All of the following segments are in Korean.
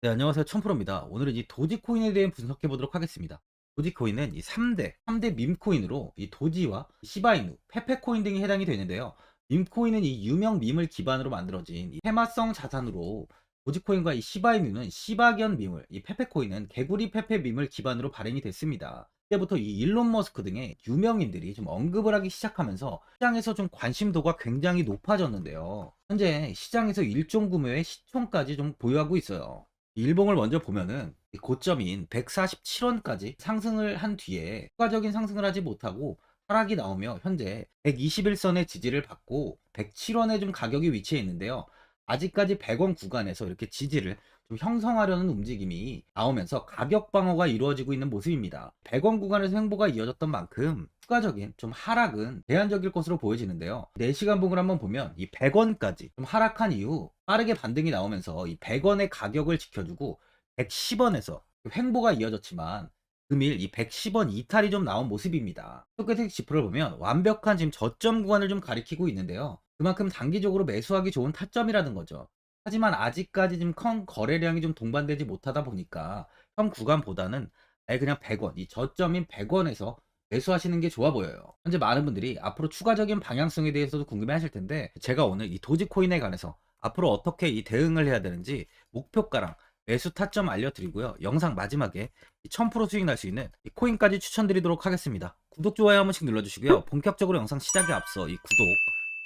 네, 안녕하세요. 천프로입니다. 오늘은 이 도지코인에 대해 분석해 보도록 하겠습니다. 도지코인은 이 3대, 3대 밈코인으로 이 도지와 시바이누, 페페코인 등이 해당이 되는데요. 밈코인은 이 유명 밈을 기반으로 만들어진 이 테마성 자산으로 도지코인과 이 시바이누는 시바견 밈을, 이 페페코인은 개구리 페페 밈을 기반으로 발행이 됐습니다. 때부터 이 일론 머스크 등의 유명인들이 좀 언급을 하기 시작하면서 시장에서 좀 관심도가 굉장히 높아졌는데요. 현재 시장에서 일종 구매의 시총까지 좀 보유하고 있어요. 일봉을 먼저 보면은 이 고점인 147원까지 상승을 한 뒤에 추가적인 상승을 하지 못하고 하락이 나오며 현재 121선의 지지를 받고 107원에 좀 가격이 위치해 있는데요. 아직까지 100원 구간에서 이렇게 지지를 좀 형성하려는 움직임이 나오면서 가격 방어가 이루어지고 있는 모습입니다. 100원 구간에서 횡보가 이어졌던 만큼 추가적인 좀 하락은 제한적일 것으로 보여지는데요. 4시간 봉을 한번 보면 이 100원까지 좀 하락한 이후 빠르게 반등이 나오면서 이 100원의 가격을 지켜주고 110원에서 횡보가 이어졌지만 금일 이 110원 이탈이 좀 나온 모습입니다. 토끼색 지표를 보면 완벽한 지금 저점 구간을 좀 가리키고 있는데요. 그만큼 단기적으로 매수하기 좋은 타점이라는 거죠. 하지만 아직까지 좀큰 거래량이 좀 동반되지 못하다 보니까 현 구간보다는 그냥 100원, 이 저점인 100원에서 매수하시는 게 좋아 보여요. 현재 많은 분들이 앞으로 추가적인 방향성에 대해서도 궁금해 하실 텐데 제가 오늘 이 도지코인에 관해서 앞으로 어떻게 이 대응을 해야 되는지 목표가랑 매수 타점 알려드리고요. 영상 마지막에 1000% 수익 날 수 있는 이 코인까지 추천드리도록 하겠습니다. 구독, 좋아요 한 번씩 눌러주시고요. 본격적으로 영상 시작에 앞서 이 구독,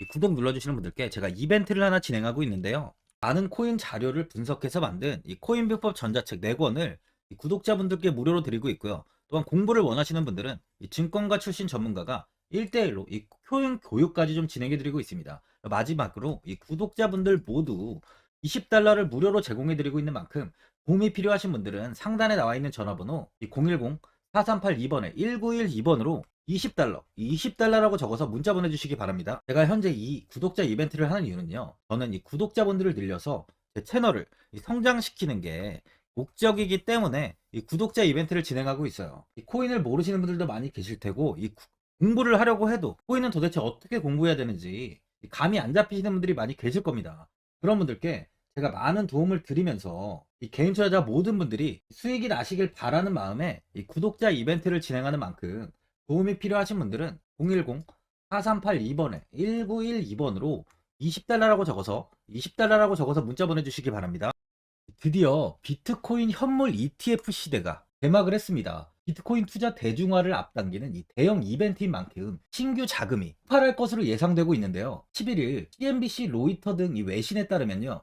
이 구독 눌러주시는 분들께 제가 이벤트를 하나 진행하고 있는데요. 많은 코인 자료를 분석해서 만든 이 코인비법 전자책 4권을 구독자분들께 무료로 드리고 있고요. 또한 공부를 원하시는 분들은 이 증권가 출신 전문가가 1대1로 이 코인 교육까지 좀 진행해 드리고 있습니다. 마지막으로 이 구독자분들 모두 20달러를 무료로 제공해 드리고 있는 만큼 도움이 필요하신 분들은 상단에 나와 있는 전화번호 010-4382번에 1912번으로 20달러, 20달러라고 적어서 문자 보내주시기 바랍니다. 제가 현재 이 구독자 이벤트를 하는 이유는요. 저는 이 구독자분들을 늘려서 제 채널을 이 성장시키는 게 목적이기 때문에 이 구독자 이벤트를 진행하고 있어요. 이 코인을 모르시는 분들도 많이 계실 테고 이 구- 공부를 하려고 해도 코인은 도대체 어떻게 공부해야 되는지 이 감이 안 잡히시는 분들이 많이 계실 겁니다. 그런 분들께 제가 많은 도움을 드리면서 이 개인 투자자 모든 분들이 수익이 나시길 바라는 마음에 이 구독자 이벤트를 진행하는 만큼 도움이 필요하신 분들은 010-4382번에 1912번으로 20달러라고 적어서 20달러라고 적어서 문자 보내주시기 바랍니다. 드디어 비트코인 현물 ETF 시대가 개막을 했습니다. 비트코인 투자 대중화를 앞당기는 이 대형 이벤트인 만큼 신규 자금이 폭발할 것으로 예상되고 있는데요. 11일 CNBC, 로이터 등 이 외신에 따르면요.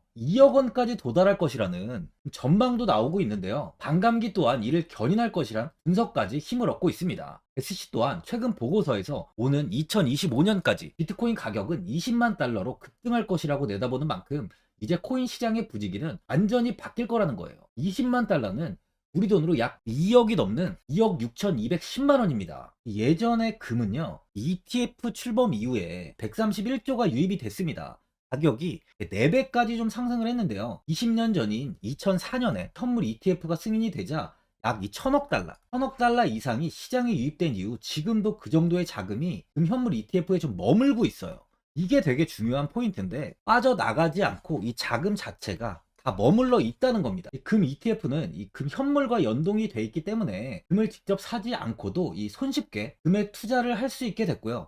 2억 원까지 도달할 것이라는 전망도 나오고 있는데요. 반감기 또한 이를 견인할 것이란 분석까지 힘을 얻고 있습니다. SC 또한 최근 보고서에서 오는 2025년까지 비트코인 가격은 20만 달러로 급등할 것이라고 내다보는 만큼 이제 코인 시장의 부지기는 완전히 바뀔 거라는 거예요. 20만 달러는 우리 돈으로 약 2억이 넘는 2억 6,210만 원입니다. 예전의 금은요, ETF 출범 이후에 131조가 유입이 됐습니다. 가격이 4배까지 좀 상승을 했는데요. 20년 전인 2004년에 현물 ETF가 승인이 되자 약이 천억 달러, 천억 달러 이상이 시장에 유입된 이후 지금도 그 정도의 자금이 금 현물 ETF에 좀 머물고 있어요. 이게 되게 중요한 포인트인데 빠져나가지 않고 이 자금 자체가 다 머물러 있다는 겁니다. 이금 ETF는 이 금 현물과 연동이 돼 있기 때문에 금을 직접 사지 않고도 이 손쉽게 금에 투자를 할 수 있게 됐고요.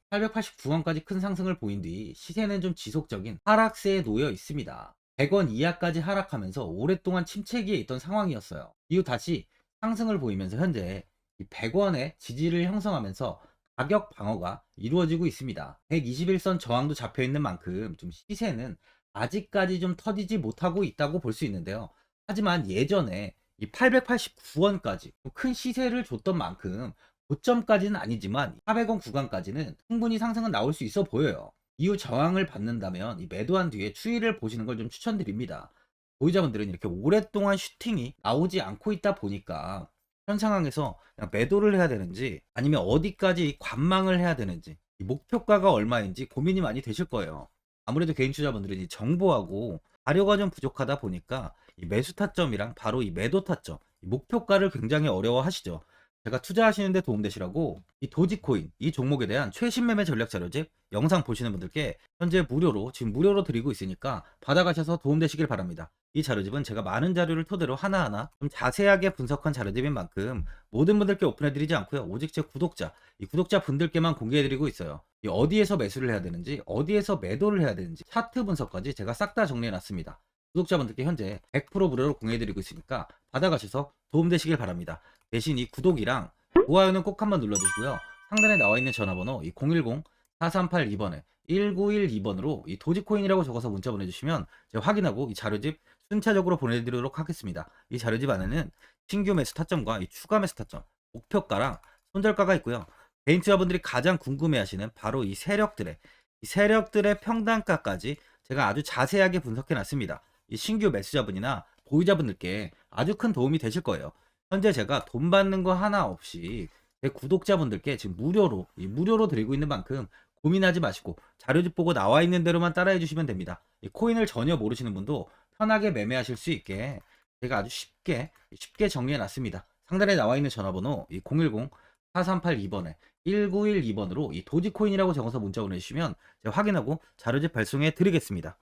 889원까지 큰 상승을 보인 뒤 시세는 좀 지속적인 하락세에 놓여 있습니다. 100원 이하까지 하락하면서 오랫동안 침체기에 있던 상황이었어요. 이후 다시 상승을 보이면서 현재 100원의 지지를 형성하면서 가격 방어가 이루어지고 있습니다. 121선 저항도 잡혀 있는 만큼 좀 시세는 아직까지 좀 터지지 못하고 있다고 볼 수 있는데요. 하지만 예전에 이 889원까지 큰 시세를 줬던 만큼 고점까지는 아니지만 400원 구간까지는 충분히 상승은 나올 수 있어 보여요. 이후 저항을 받는다면 이 매도한 뒤에 추이를 보시는 걸 좀 추천드립니다. 보유자분들은 이렇게 오랫동안 슈팅이 나오지 않고 있다 보니까 현 상황에서 매도를 해야 되는지 아니면 어디까지 관망을 해야 되는지 이 목표가가 얼마인지 고민이 많이 되실 거예요. 아무래도 개인 투자분들은 이 정보하고 자료가 좀 부족하다 보니까 이 매수 타점이랑 바로 이 매도 타점, 이 목표가를 굉장히 어려워 하시죠. 제가 투자하시는데 도움되시라고 이 도지코인 이 종목에 대한 최신 매매 전략 자료집 영상 보시는 분들께 현재 무료로 지금 무료로 드리고 있으니까 받아가셔서 도움되시길 바랍니다. 이 자료집은 제가 많은 자료를 토대로 하나하나 좀 자세하게 분석한 자료집인 만큼 모든 분들께 오픈해드리지 않고요. 오직 제 구독자, 이 구독자 분들께만 공개해드리고 있어요. 이 어디에서 매수를 해야 되는지, 어디에서 매도를 해야 되는지, 차트 분석까지 제가 싹 다 정리해놨습니다. 구독자분들께 현재 100% 무료로 공개해드리고 있으니까 받아가셔서 도움되시길 바랍니다. 대신 이 구독이랑 좋아요는 꼭 한번 눌러주시고요. 상단에 나와 있는 전화번호 이 010-4382번에 1912번으로 이 도지코인이라고 적어서 문자 보내주시면 제가 확인하고 이 자료집 순차적으로 보내드리도록 하겠습니다. 이 자료집 안에는 신규 매수 타점과 이 추가 매수 타점, 목표가랑 손절가가 있고요. 개인 투자분들이 가장 궁금해하시는 바로 이 세력들의 이 세력들의 평단가까지 제가 아주 자세하게 분석해 놨습니다. 이 신규 매수자분이나 보유자분들께 아주 큰 도움이 되실 거예요. 현재 제가 돈 받는 거 하나 없이 제 구독자분들께 지금 무료로 이 무료로 드리고 있는 만큼 고민하지 마시고 자료집 보고 나와 있는 대로만 따라해 주시면 됩니다. 이 코인을 전혀 모르시는 분도 편하게 매매하실 수 있게 제가 아주 쉽게 쉽게 정리해 놨습니다. 상단에 나와 있는 전화번호 이 010-4382번에 1912번으로 이 도지코인이라고 적어서 문자 보내주시면 제가 확인하고 자료집 발송해 드리겠습니다.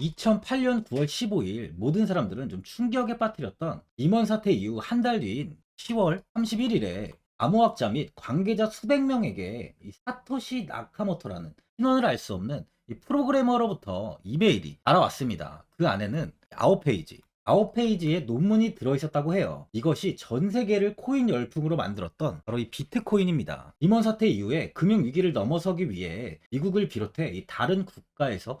2008년 9월 15일 모든 사람들은 좀 충격에 빠뜨렸던 임원 사태 이후 한 달 뒤인 10월 31일에 암호학자 및 관계자 수백 명에게 이 사토시 나카모토라는 신원을 알 수 없는 이 프로그래머로부터 이메일이 알아왔습니다. 그 안에는 9페이지, 9페이지의 논문이 들어있었다고 해요. 이것이 전 세계를 코인 열풍으로 만들었던 바로 이 비트코인입니다. 임원 사태 이후에 금융위기를 넘어서기 위해 미국을 비롯해 이 다른 국가에서